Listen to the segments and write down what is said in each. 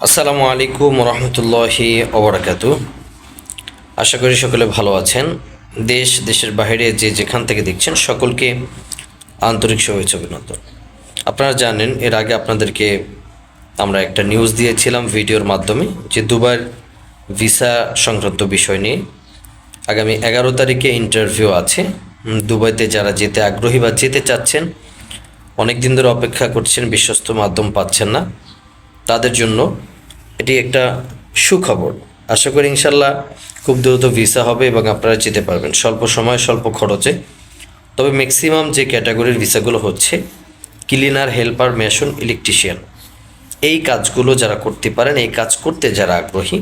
আসসালামু আলাইকুম রহমতুল্লাহি ওবরাকাত। আশা করি সকলে ভালো আছেন। দেশ, দেশের বাইরে যে যেখান থেকে দেখছেন সকলকে আন্তরিক শুভেচ্ছা অভিনন্দন। আপনারা জানেন, এর আগে আপনাদেরকে আমরা একটা নিউজ দিয়েছিলাম ভিডিওর মাধ্যমে যে দুবার ভিসা সংক্রান্ত বিষয় নিয়ে। আগামী এগারো তারিখে ইন্টারভিউ আছে। দুবাইতে যারা যেতে আগ্রহী বা যেতে চাচ্ছেন অনেক দিন ধরে অপেক্ষা করছেন, বিশ্বস্ত মাধ্যম পাচ্ছেন না। তাদের জন্য এটি একটা সুখবর। আশা করি ইনশাল্লাহ খুব দ্রুত ভিসা হবে এবং আপনারা যেতে পারবেন। স্বল্প সময়, স্বল্প খরচে। তবে ম্যাক্সিমাম যে ক্যাটাগরির ভিসাগুলো হচ্ছে ক্লিনার হেল্পার মেশন ইলেকট্রিশিয়ান এই কাজগুলো যারা করতে পারেন, এই কাজ করতে যারা আগ্রহী,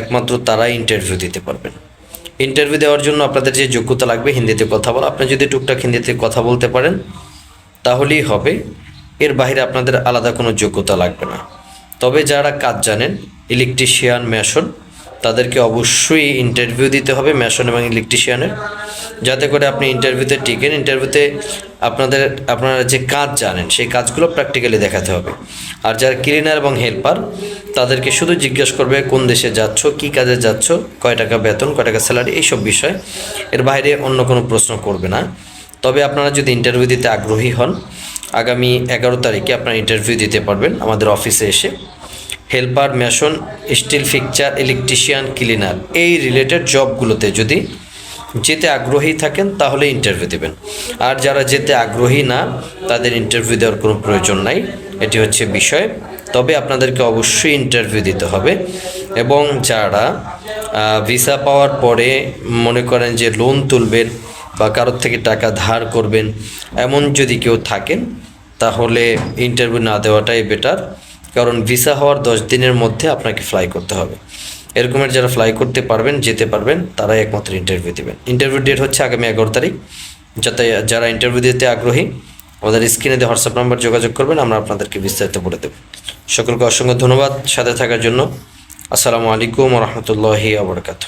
একমাত্র তারাই ইন্টারভিউ দিতে পারবেন। ইন্টারভিউ দেওয়ার জন্য আপনাদের যে যোগ্যতা লাগবে, হিন্দিতে কথা বলা। আপনি যদি টুকটাক হিন্দিতে কথা বলতে পারেন, তাহলেই হবে। এর বাইরে আপনাদের আলাদা কোনো যোগ্যতা লাগবে না। তবে যারা কাজ জানেন ইলেকট্রিশিয়ান মেশন তাদেরকে অবশ্যই ইন্টারভিউ দিতে হবে মেশন এবং ইলেকট্রিশিয়ানের যাতে করে আপনি ইন্টারভিউতে টিকেন ইন্টারভিউতে আপনাদের, আপনারা যে কাজ জানেন, সেই কাজগুলো প্র্যাকটিক্যালি দেখাতে হবে। আর যারা ক্লিনার এবং হেল্পার তাদেরকে শুধু জিজ্ঞেস করবে কোন দেশে যাচ্ছ, কী কাজে যাচ্ছ, কয় টাকা বেতন, কয় টাকা স্যালারি এইসব বিষয়। এর বাইরে অন্য কোনো প্রশ্ন করবে না। তবে আপনারা যদি ইন্টারভিউ দিতে আগ্রহী হন আগামী এগারো তারিখে আপনারা ইন্টারভিউ দিতে পারবেন আমাদের অফিসে এসে। Helper mason steel fixture electrician cleaner এই রিলেটেড জবগুলোতে যদি যেতে আগ্রহী থাকেন তাহলে ইন্টারভিউ দেবেন। আর যারা যেতে আগ্রহী না, তাদের ইন্টারভিউ দেওয়ার কোনো প্রয়োজন নাই। এটি হচ্ছে বিষয়। তবে আপনাদেরকে অবশ্যই ইন্টারভিউ দিতে হবে। এবং যারা ভিসা পাওয়ার পরে মনে করেন যে লোন তুলবেন বা কারোর থেকে টাকা ধার করবেন, এমন যদি কেউ থাকেন, তাহলে ইন্টারভিউ না দেওয়াটাই বেটার কারণ ভিসা হওয়ার দশ দিনের মধ্যে আপনাকে ফ্লাই করতে হবে। এরকমের যারা ফ্লাই করতে পারবেন, যেতে পারবেন, তারাই একমাত্র ইন্টারভিউ দেবেন। ইন্টারভিউ ডেট হচ্ছে আগামী এগারো তারিখ। যাতে যারা ইন্টারভিউ দিতে আগ্রহী, আমাদের স্ক্রিনে দিয়ে হোয়াটসঅ্যাপ নাম্বার যোগাযোগ করবেন, আমরা আপনাদেরকে বিস্তারিত বলে দেব। সকলকে অসংখ্য ধন্যবাদ সাথে থাকার জন্য। আসসালামু আলাইকুম রহমতুল্লাহি আবরকাত